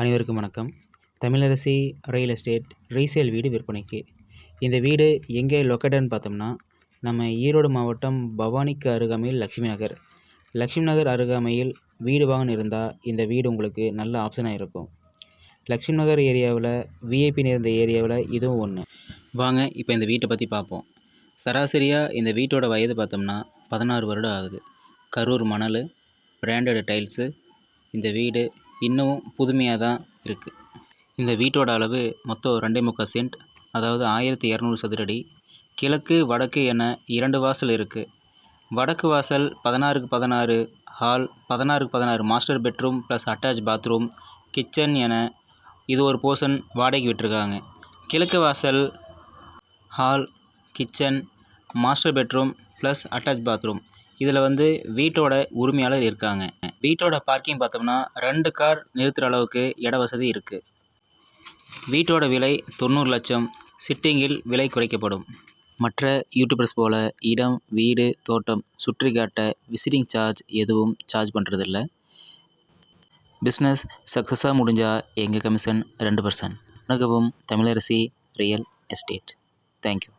அனைவருக்கும் வணக்கம். Tamilarasi real estate resale வீடு விற்பனைக்கு. இந்த வீடு எங்கே லொக்கேட்டட்னு பார்த்தோம்னா நம்ம ஈரோடு மாவட்டம் பவானிக்கு அருகாமையில் லக்ஷ்மி நகர். லக்ஷ்மி நகர் அருகாமையில் வீடு வாங்கன்னு இருந்தால் இந்த வீடு உங்களுக்கு நல்ல ஆப்ஷனாக இருக்கும். லக்ஷ்மி நகர் ஏரியாவில் விஐபி நிறைந்த ஏரியாவில் இதுவும் ஒன்று வாங்க இப்போ இந்த வீட்டை பற்றி பார்ப்போம். சராசரியாக இந்த வீட்டோட வயது பார்த்தோம்னா பதினாறு வருடம் ஆகுது. கரூர் மணல் பிராண்டட் டைல்ஸு இந்த வீடு இன்னமும் புதுமையாக தான் இருக்குது இந்த வீட்டோட அளவு மொத்தம் ரெண்டே முக்கால் சென்ட் அதாவது ஆயிரத்தி இரநூறு சதுரடி. கிழக்கு வடக்கு என இரண்டு வாசல் இருக்குது வடக்கு வாசல் பதினாறுக்கு பதினாறு ஹால் பதினாறுக்கு பதினாறு master bedroom plus attach bathroom kitchen என இது ஒரு போர்ஷன் வாடகைக்கு விட்டிருக்காங்க. கிழக்கு வாசல் hall kitchen master bedroom plus attach bathroom இதில் வந்து வீட்டோட உரிமையாளர் இருக்காங்க. வீட்டோட பார்க்கிங் பார்த்தோம்னா ரெண்டு கார் நிறுத்துகிற அளவுக்கு இட வசதி இருக்குது வீட்டோட விலை தொண்ணூறு லட்சம். சிட்டிங்கில் விலை குறைக்கப்படும். மற்ற யூடியூபர்ஸ் போல் இடம் வீடு தோட்டம் சுற்றி காட்ட விசிட்டிங் சார்ஜ் எதுவும் சார்ஜ் பண்ணுறதில்ல பிஸ்னஸ் சக்ஸஸாக முடிஞ்சால் எங்கள் கமிஷன் ரெண்டு பர்சன்ட் அணுகவும் தமிழரசி ரியல் எஸ்டேட் தேங்க்யூ